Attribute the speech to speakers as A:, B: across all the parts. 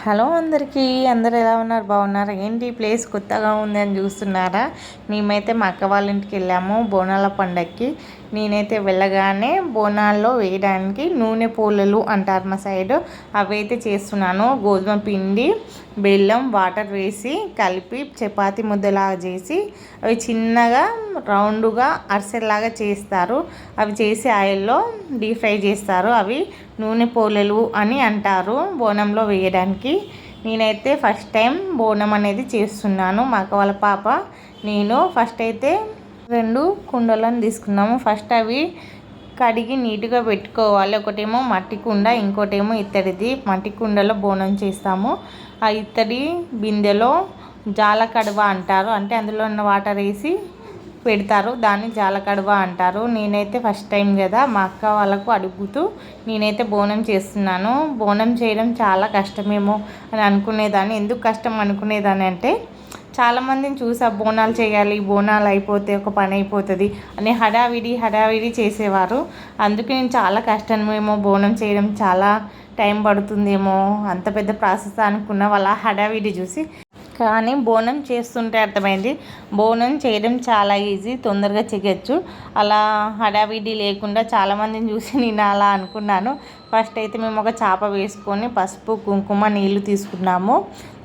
A: Hello అందరికీ అందరు ఎలా ఉన్నారు? బాగున్నారు? ఏంటి ప్లేస్ కొత్తగా ఉంది అని చూస్తున్నారా? మేమైతే మా అక్క వాళ్ళ ఇంటికి వెళ్ళాము బోనాల పండగకి నేనైతే వెళ్ళగానే బోనాల్లో వేయడానికి నూనె పూలలు అంటారు మా సైడ్. అవి అయితే చేస్తున్నాను. గోధుమ పిండి బెల్లం వాటర్ వేసి కలిపి చపాతి ముద్దలాగా చేసి అవి చిన్నగా రౌండ్గా అరిసెలాగా చేస్తారు. అవి చేసి ఆయిల్లో డీప్ ఫ్రై చేస్తారు. అవి నూనె పూలలు అని అంటారు బోనంలో వేయడానికి. నేనైతే ఫస్ట్ టైం బోనం అనేది చేస్తున్నాను. మా అక్క వాళ్ళ పాప నేను ఫస్ట్ అయితే రెండు కుండలను తీసుకున్నాము. ఫస్ట్ అవి కడిగి నీట్గా పెట్టుకోవాలి. ఒకటేమో మట్టి కుండ ఇంకోటేమో ఇత్తడిది. మట్టి కుండలో బోనం చేస్తాము. ఆ ఇత్తడి బిందెలో జాల కడువ అంటారు. అంటే అందులో ఉన్న వాటర్ వేసి పెడతారు. దాన్ని జాలకడవ అంటారు. నేనైతే ఫస్ట్ టైం కదా మా అక్క వాళ్ళకు అడుగుతూ నేనైతే బోనం చేస్తున్నాను. బోనం చేయడం చాలా కష్టమేమో అని అనుకునేదాన్ని. ఎందుకు కష్టం అనుకునేదాన్ని అంటే చాలామందిని చూసా బోనాలు చేయాలి బోనాలు అయిపోతే ఒక పని అయిపోతుంది అని హడావిడి హడావిడి చేసేవారు. అందుకే నేను చాలా కష్టమేమో బోనం చేయడం చాలా టైం పడుతుందేమో అంత పెద్ద ప్రాసెస్ అనుకున్న వాళ్ళ హడావిడి చూసి కానీ బోనం చేస్తుంటే అర్థమైంది. బోనం చేయడం చాలా ఈజీ తొందరగా చేయొచ్చు. అలా హడావిడి లేకుండా చాలామందిని చూసి నేను అలా అనుకున్నాను. ఫస్ట్ అయితే మేము ఒక చేప వేసుకొని పసుపు కుంకుమ నీళ్ళు తీసుకున్నాము.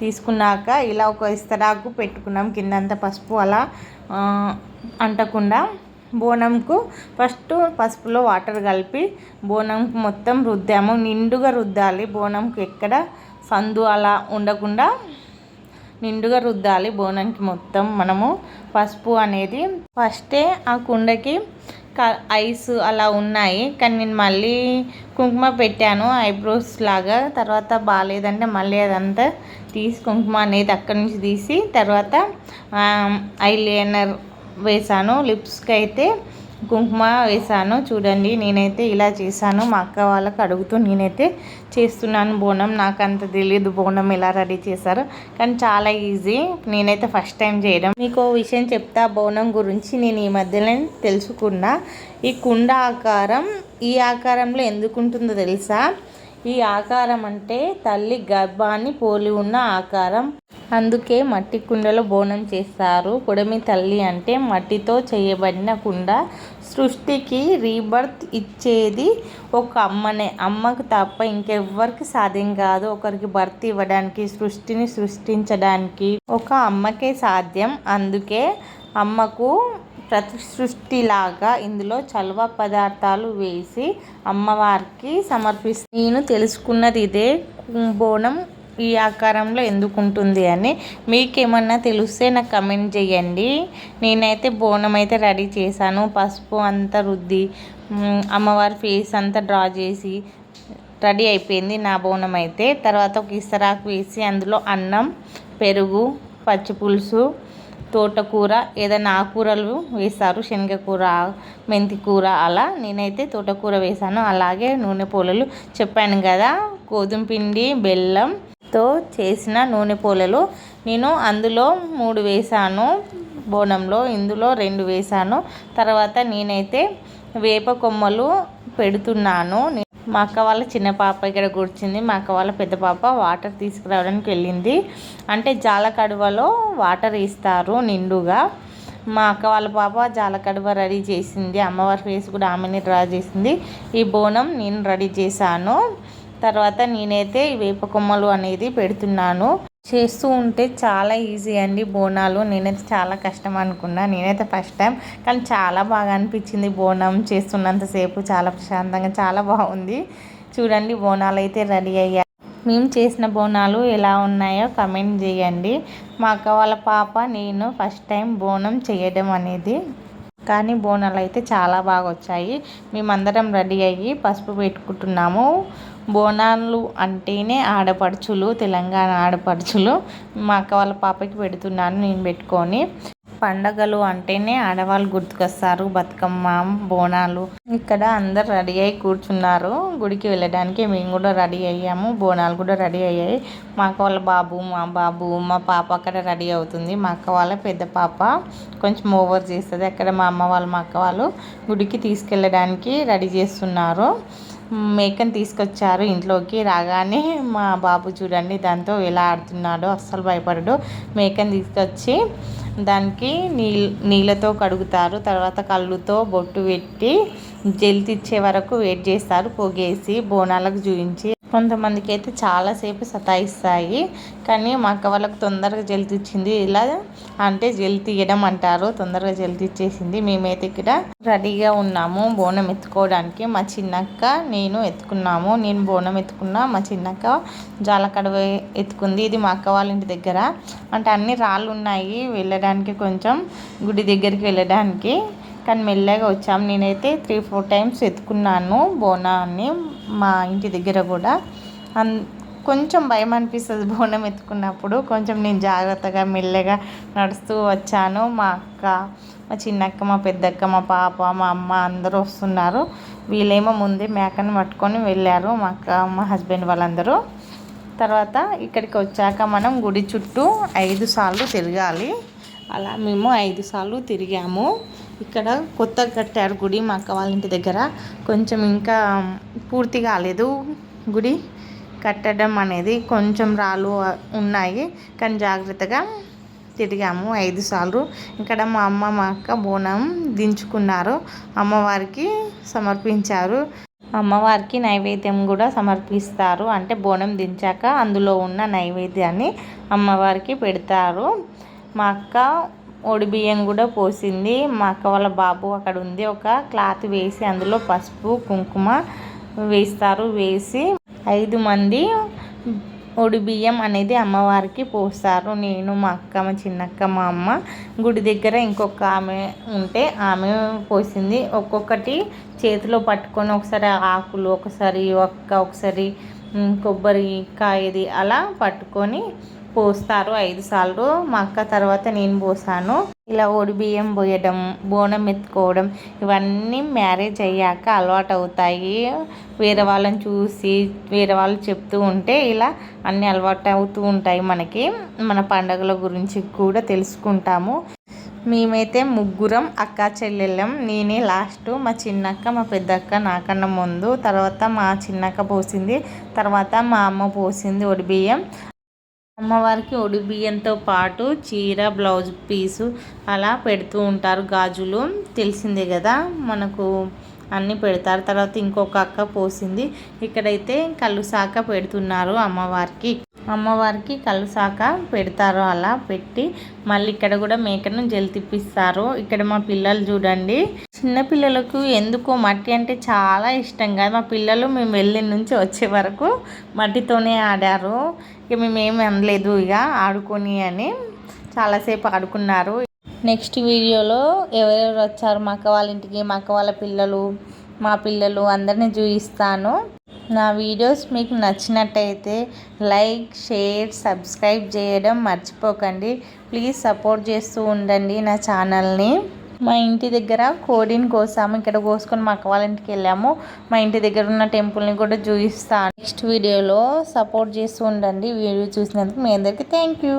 A: తీసుకున్నాక ఇలా ఒక ఇస్తరాకు పెట్టుకున్నాం. కిందంతా పసుపు అలా అంటకుండా బోనంకు ఫస్ట్ పసుపులో వాటర్ కలిపి బోనంకు మొత్తం రుద్దాము. నిండుగా రుద్దాలి. బోనంకు ఎక్కడ సందు అలా ఉండకుండా నిండుగా రుద్దాలి బోనానికి మొత్తం. మనము పసుపు అనేది ఫస్టే ఆ కుండకి ఐస్ అలా ఉన్నాయి. కానీ నేను మళ్ళీ కుంకుమ పెట్టాను ఐబ్రోస్ లాగా. తర్వాత బాగాలేదంటే మళ్ళీ అదంతా తీసి కుంకుమ అనేది అక్కడి నుంచి తీసి తర్వాత ఐ లైనర్ వేసాను. లిప్స్కి అయితే కుంకుమ వేసాను చూడండి నేనైతే ఇలా చేశాను. మా అక్క వాళ్ళకి అడుగుతూ నేనైతే చేస్తున్నాను బోనం. నాకు అంత తెలియదు బోనం ఎలా రెడీ చేశారు. కానీ చాలా ఈజీ. నేనైతే ఫస్ట్ టైం చేయడం. మీకు విషయం చెప్తా. బోనం గురించి నేను ఈ మధ్యలో తెలుసుకున్నా. ఈ కుండ ఆకారం ఈ ఆకారంలో ఎందుకు ఉంటుందో తెలుసా? ఈ ఆకారం అంటే తల్లి గర్భాన్ని పోలి ఉన్న ఆకారం. అందుకే మట్టి కుండలో బోనం చేస్తారు. పొడమి తల్లి అంటే మట్టితో చేయబడిన కుండ. సృష్టికి రీబర్త్ ఇచ్చేది ఒక అమ్మనే. అమ్మకు తప్ప ఇంకెవ్వరికి సాధ్యం కాదు. ఒకరికి బర్త్ ఇవ్వడానికి సృష్టిని సృష్టించడానికి ఒక అమ్మకే సాధ్యం. అందుకే అమ్మకు ప్రతి సృష్టిలాగా ఇందులో చలువ పదార్థాలు వేసి అమ్మవారికి సమర్పిస్తే నేను తెలుసుకున్నది ఇదే. బోనం ఈ ఆకారంలో ఎందుకు ఉంటుంది అని మీకేమన్నా తెలిస్తే నాకు కమెంట్ చేయండి. నేనైతే బోనం అయితే రెడీ చేశాను. పసుపు అంతా రుద్ది అమ్మవారి ఫేస్ అంతా డ్రా చేసి రెడీ అయిపోయింది నా బోనం అయితే తర్వాత ఒక ఇసరాకు వేసి అందులో అన్నం పెరుగు పచ్చి పులుసు తోటకూర ఏదైనా ఆకుకూరలు వేస్తారు శనగకూర మెంతి కూర అలా నేనైతే తోటకూర వేసాను అలాగే నూనె పూలలు చెప్పాను కదా గోధుమ పిండి బెల్లంతో చేసిన నూనె పూలలు. నేను అందులో మూడు వేసాను. బోనంలో ఇందులో రెండు వేసాను. తర్వాత నేనైతే వేప కొమ్మలు పెడుతున్నాను. మా అక్క వాళ్ళ చిన్న పాప ఇక్కడ కూర్చుంది. మా అక్క వాళ్ళ పెద్ద పాప వాటర్ తీసుకురావడానికి వెళ్ళింది. అంటే జాలకడువలో వాటర్ ఇస్తారు నిండుగా. మా అక్క వాళ్ళ పాప జాలకడువ రెడీ చేసింది. అమ్మవారి ఫేస్ కూడా ఆమెని డ్రా చేసింది. ఈ బోనం నేను రెడీ చేశాను. తర్వాత నేనైతే వేప కొమ్మలు అనేది పెడుతున్నాను. చేస్తూ ఉంటే చాలా ఈజీ అండి బోనాలు. నేనైతే చాలా కష్టం అనుకున్నా. నేనైతే ఫస్ట్ టైం. కానీ చాలా బాగా అనిపించింది బోనం చేస్తున్నంతసేపు చాలా ప్రశాంతంగా చాలా బాగుంది. చూడండి బోనాలు అయితే రెడీ అయ్యాయి. మేము చేసిన బోనాలు ఎలా ఉన్నాయో కమెంట్ చేయండి. మా అక్క వాళ్ళ పాప నేను ఫస్ట్ టైం బోనం చేయడం అనేది. కానీ బోనాలు అయితే చాలా బాగా వచ్చాయి. మేమందరం రెడీ అయ్యి పసుపు పెట్టుకుంటున్నాము. బోనాలు అంటేనే ఆడపడుచులు తెలంగాణ ఆడపడుచులు. మా అక్క వాళ్ళ పాపకి పెడుతున్నాను నేను పెట్టుకొని. పండగలు అంటేనే ఆడవాళ్ళు గుర్తుకొస్తారు బతుకమ్మ బోనాలు. ఇక్కడ అందరు రెడీ అయి కూర్చున్నారు. గుడికి వెళ్ళడానికి మేము కూడా రెడీ అయ్యాము బోనాలు కూడా రెడీ అయ్యాయి. మా అక్క వాళ్ళ బాబు మా బాబు మా పాప అక్కడ రెడీ అవుతుంది. మా అక్క వాళ్ళ పెద్ద పాప కొంచెం ఓవర్ చేస్తుంది. అక్కడ మా అమ్మ వాళ్ళు మా అక్క వాళ్ళు గుడికి తీసుకెళ్ళడానికి రెడీ చేస్తున్నారు. మేకని తీసుకొచ్చారు ఇంట్లోకి. రాగానే మా బాబు చూడండి దాంతో ఎలా ఆడుతున్నాడో అస్సలు భయపడడు. మేకని తీసుకొచ్చి దానికి నీళ్ళు నీళ్ళతో కడుగుతారు. తర్వాత కళ్ళుతో బొట్టు పెట్టి జల్తిచ్చే వరకు వెయిట్ చేస్తారు. పొగేసి బోనాలకు చూపించి కొంతమందికి అయితే చాలాసేపు సతాయిస్తాయి. కానీ మా అక్క వాళ్ళకు తొందరగా జల్ తెచ్చింది. ఇలా అంటే జల్ తీయడం అంటారు. తొందరగా జల్ తెచ్చేసింది. మేమైతే ఇక్కడ రెడీగా ఉన్నాము. బోనం ఎత్తుకోవడానికి. మా చిన్నక్క నేను ఎత్తుకున్నాము. నేను బోనం ఎత్తుకున్నా మా చిన్నక్క జాలకడవ ఎత్తుకుంది. ఇది మా అక్క వాళ్ళ ఇంటి దగ్గర. అంటే అన్ని రాళ్ళు ఉన్నాయి. వెళ్ళడానికి కొంచెం గుడి దగ్గరికి వెళ్ళడానికి. కానీ మెల్లగా వచ్చాము నేనైతే త్రీ ఫోర్ టైమ్స్ ఎత్తుకున్నాను బోనాన్ని మా ఇంటి దగ్గర కూడా. అన్ కొంచెం భయం అనిపిస్తుంది బోనం ఎత్తుకున్నప్పుడు. కొంచెం నేను జాగ్రత్తగా మెల్లగా నడుస్తూ వచ్చాను. మా అక్క మా చిన్నక్క మా పెద్దక్క మా పాప మా అమ్మ అందరూ వస్తున్నారు. వీళ్ళేమో ముందే మేకను పట్టుకొని వెళ్ళారు మా అక్క మా హస్బెండ్ వాళ్ళందరూ. తర్వాత ఇక్కడికి వచ్చాక మనం గుడి చుట్టూ ఐదు సార్లు తిరగాలి. అలా మేము ఐదు సార్లు తిరిగాము. ఇక్కడ కొత్తగా కట్టారు గుడి మా అక్క వాళ్ళ ఇంటి దగ్గర. కొంచెం ఇంకా పూర్తి కాలేదు గుడి. కట్టడం అనేది కొంచెం రాళ్ళు ఉన్నాయి కానీ జాగ్రత్తగా తిరిగాము ఐదు సార్లు. ఇక్కడ మా అమ్మ మా అక్క బోనం దించుకున్నారు. అమ్మవారికి సమర్పించారు. అమ్మవారికి నైవేద్యం కూడా సమర్పిస్తారు. అంటే బోనం దించాక అందులో ఉన్న నైవేద్యాన్ని అమ్మవారికి పెడతారు. మా అక్క ఒడి బియ్యం కూడా పోసింది. మా అక్క వాళ్ళ బాబు అక్కడ ఉంది. ఒక క్లాత్ వేసి అందులో పసుపు కుంకుమ వేస్తారు. వేసి ఐదు మంది ఒడి బియ్యం అనేది అమ్మవారికి పోస్తారు. నేను మా అక్క మా చిన్నక్క మా అమ్మ. గుడి దగ్గర ఇంకొక ఆమె ఉంటే ఆమె పోసింది. ఒక్కొక్కటి చేతిలో పట్టుకొని ఒకసారి ఆకులు ఒకసారి ఒక్క ఒకసారి కొబ్బరి కాయది అలా పట్టుకొని పోస్తారు ఐదు సార్లు. మా అక్క తర్వాత నేను పోసాను. ఇలా ఒడి బియ్యం పోయడం బోనం ఎత్తుకోవడం ఇవన్నీ మ్యారేజ్ అయ్యాక అలవాటు అవుతాయి వేరే వాళ్ళని చూసి వేరే వాళ్ళు చెప్తూ ఉంటే ఇలా అన్నీ అలవాటు అవుతూ ఉంటాయి మనకి. మన పండగల గురించి కూడా తెలుసుకుంటాము. మేమైతే ముగ్గురం అక్క చెల్లెళ్ళం. నేనే లాస్ట్ మా చిన్నక్క మా పెద్దక్క నాకన్నా ముందు. తర్వాత మా చిన్నక్క పోసింది. తర్వాత మా అమ్మ పోసింది ఒడి బియ్యం. అమ్మవారికి ఒడి బియ్యంతో పాటు చీర బ్లౌజ్ పీసు అలా పెడుతూ ఉంటారు గాజులు. తెలిసిందే కదా మనకు అన్నీ పెడతారు. తర్వాత ఇంకొక అక్క పోసింది. ఇక్కడైతే కళ్ళు శాఖ పెడుతున్నారు అమ్మవారికి. అమ్మవారికి కలుసాక పెడతారు అలా పెట్టి మళ్ళీ ఇక్కడ కూడా మేకను జల్ తిప్పిస్తారు. ఇక్కడ మా పిల్లలు చూడండి. చిన్న పిల్లలకు ఎందుకో మట్టి అంటే చాలా ఇష్టం కదా. మా పిల్లలు మేము వెళ్ళిన నుంచి వచ్చే వరకు మట్టితోనే ఆడారు. ఇక మేమేమి అనలేదు ఇక ఆడుకొని అని చాలాసేపు ఆడుకున్నారు. నెక్స్ట్ వీడియోలో ఎవరెవరు వచ్చారు? మా అక్క వాళ్ళ ఇంటికి మా అక్క వాళ్ళ పిల్లలు మా పిల్లలు అందరినీ చూపిస్తాను. నా వీడియోస్ మీకు నచ్చినట్టయితే లైక్ షేర్ సబ్స్క్రైబ్ చేయడం మర్చిపోకండి. ప్లీజ్ సపోర్ట్ చేస్తూ ఉండండి నా ఛానల్ని. మా ఇంటి దగ్గర కోడిని కోసాము. ఇక్కడ కోసుకొని మా అక్క వాళ్ళ ఇంటికి వెళ్ళాము. మా ఇంటి దగ్గర ఉన్న టెంపుల్ని కూడా చూపిస్తాను. నెక్స్ట్ వీడియోలో సపోర్ట్ చేస్తూ ఉండండి. వీడియో చూసినందుకు మీ అందరికీ థ్యాంక్ యూ.